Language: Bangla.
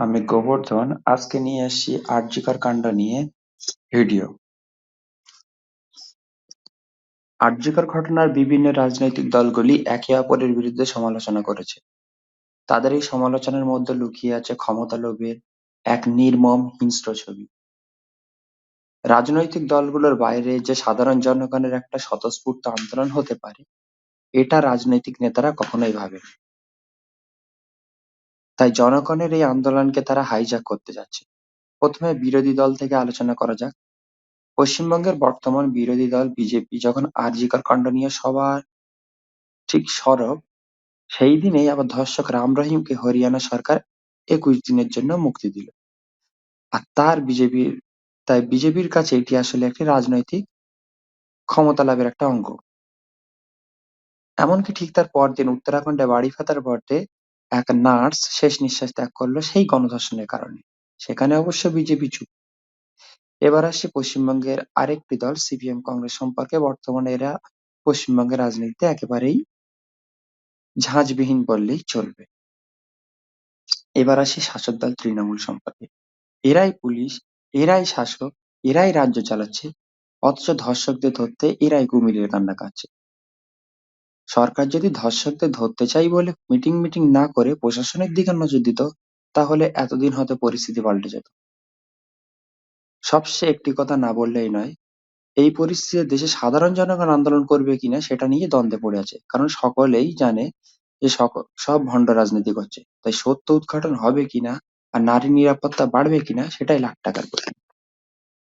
আমি গোবর্ধন, আজকে নিয়ে এসেছি আরজিকর কাণ্ড নিয়ে ভিডিও। আরজিকর ঘটনার বিভিন্ন রাজনৈতিক দলগুলি একে অপরের বিরুদ্ধে সমালোচনা করেছে। তাদের এই সমালোচনার মধ্যে লুকিয়ে আছে ক্ষমতা লোভের এক নির্মম হিংস্র ছবি। রাজনৈতিক দলগুলোর বাইরে যে সাধারণ জনগণের একটা স্বতঃস্ফূর্ত আন্দোলন হতে পারে, এটা রাজনৈতিক নেতারা কখনোই ভাবেনি তাই জনগণের এই আন্দোলনকে তারা হাইজ্যাক করতে যাচ্ছে। প্রথমে বিরোধী দল থেকে আলোচনা করা যাক। পশ্চিমবঙ্গের বর্তমান বিরোধী দল বিজেপি যখন আরজিকর কাণ্ড নিয়ে সবার ঠিক সরব, সেই দিনেই আবার ধর্ষক রাম রহিমকে হরিয়ানা সরকার একুশ দিনের জন্য মুক্তি দিল। আর তার বিজেপির তাই বিজেপির কাছে এটি আসলে একটি রাজনৈতিক ক্ষমতা লাভের একটা অঙ্গ। এমনকি ঠিক তার পরদিন উত্তরাখণ্ডে বাড়ি ফেরার পথে এক নার্স শেষ নিঃশ্বাস ত্যাগ করল সেই গণধর্ষণের কারণে। সেখানে অবশ্য বিজেপি চুপ। এবার আসি পশ্চিমবঙ্গের আরেকটি দল, সিপিএম কংগ্রেস সম্পর্কে। বর্তমানে এরা পশ্চিমবঙ্গের রাজনীতিতে একেবারেই ঝাঁঝবিহীন বললেই চলবে। এবার আসি শাসক দল তৃণমূল সম্পর্কে। এরাই পুলিশ, এরাই শাসক, এরাই রাজ্য চালাচ্ছে। অথচ ধর্ষকদের ধরতে এরাই কুমিরের কান্না কাচ্ছে সরকার যদি ধর্ষকদের ধরতে চাই বলে মিটিং মিটিং না করে প্রশাসনের দিকে নজর দিত, তাহলে এতদিন হয়তো পরিস্থিতি পাল্টে যেত। সবশেষে একটি কথা না বললেই নয়, এই পরিস্থিতিতে দেশের সাধারণ জনগণ আন্দোলন করবে কিনা সেটা নিয়ে দ্বন্দ্বে পড়ে আছে। কারণ সকলেই জানে যে সব ভণ্ড রাজনীতি করছে। তাই সত্য উদ্ঘাটন হবে কিনা আর নারী নিরাপত্তা বাড়বে কিনা সেটাই লাখ টাকার প্রশ্ন।